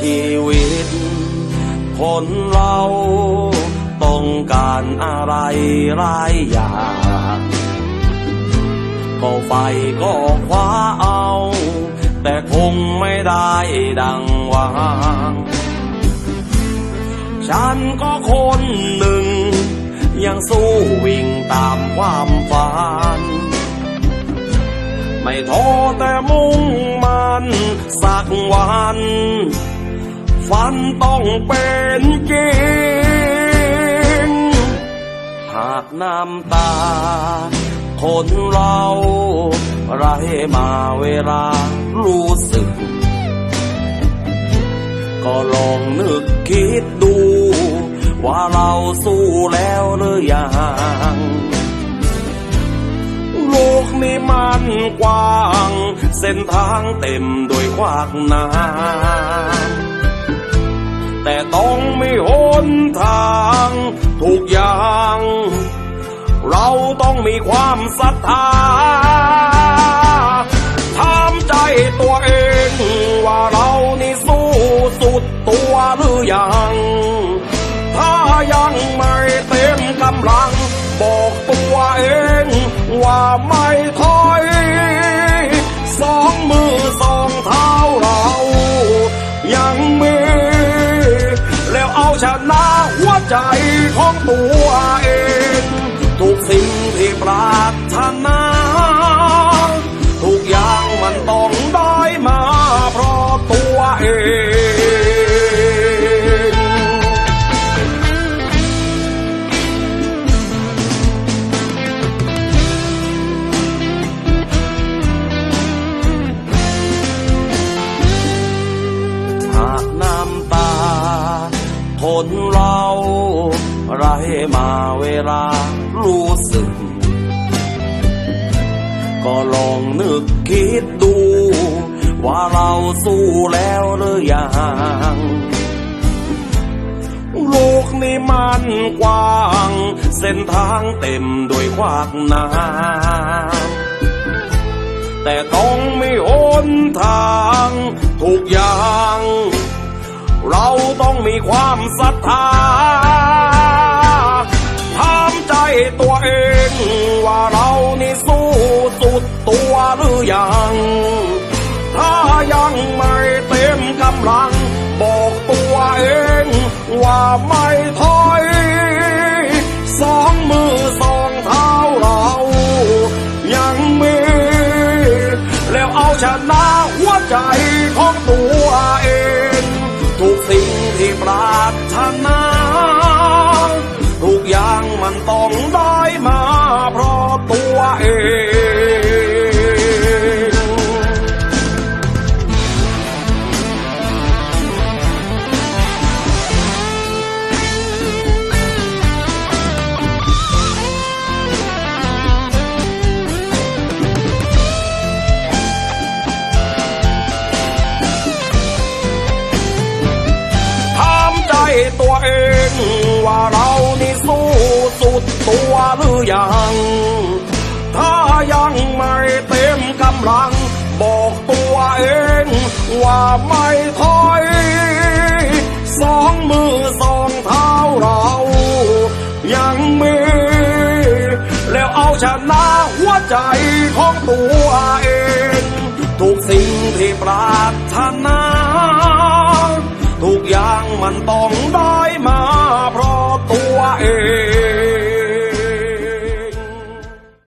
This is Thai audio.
ชีวิต คนเราต้องการอะไรหลายอย่างก็ไฟก็คว้าเอา แต่คงไม่ได้ดังหวางฉันก็คนหนึ่ง ยังสู้วิ่งตามความฝัน ไม่ท้อแต่มุ่งมันสักวัน ฝันต้องเป็นจริง หากน้ำตา คนเราไหลมาเวลารู้สึก ก็ลองนึกคิดดู ว่าเราสู้แล้วหรือยังโลกนี้มันกว้าง เส้นทางเต็มด้วยขวากน้ำ ต้องมีหนทางทุกอย่าง เราต้องมีความศรัทธาถามใจตัวเองว่าเรานี่สู้สุดตัวหรือยัง ถ้ายังไม่เต็มกำลัง บอกตัวเองว่าไม่ถอย ชนะหัวใจของตัวเอง เราไหลมาเวลารู้สึก ก็ลองนึกคิดดู ว่าเราสู้แล้วหรือยังโลกนี้มันกว้าง เส้นทางเต็มด้วยขวากน้ำแต่ต้องไมีหนทางทุกอย่าง ต้องมีความศรัทธาถามใจตัวเองว่าเรานี่สู้สุดตัวหรือยัง ถ้ายังไม่เต็มกำลัง บอกตัวเองว่าไม่ถอยสองมือสองเท้าเรา ยังมี แล้วเอาชนะหัวใจของตัว งได้มาเพราะตัวเองถามใจตัวเองว่า ดตัวหรือยัง ถ้ายังไม่เต็มกำลัง บอกตัวเองว่าไม่ถอยสองมือสองเท้าเรา ยังมี แล้วเอาชนะหัวใจของตัวเอง ทุกสิ่งที่ปรารถนา ทุกอย่างมันต้องได้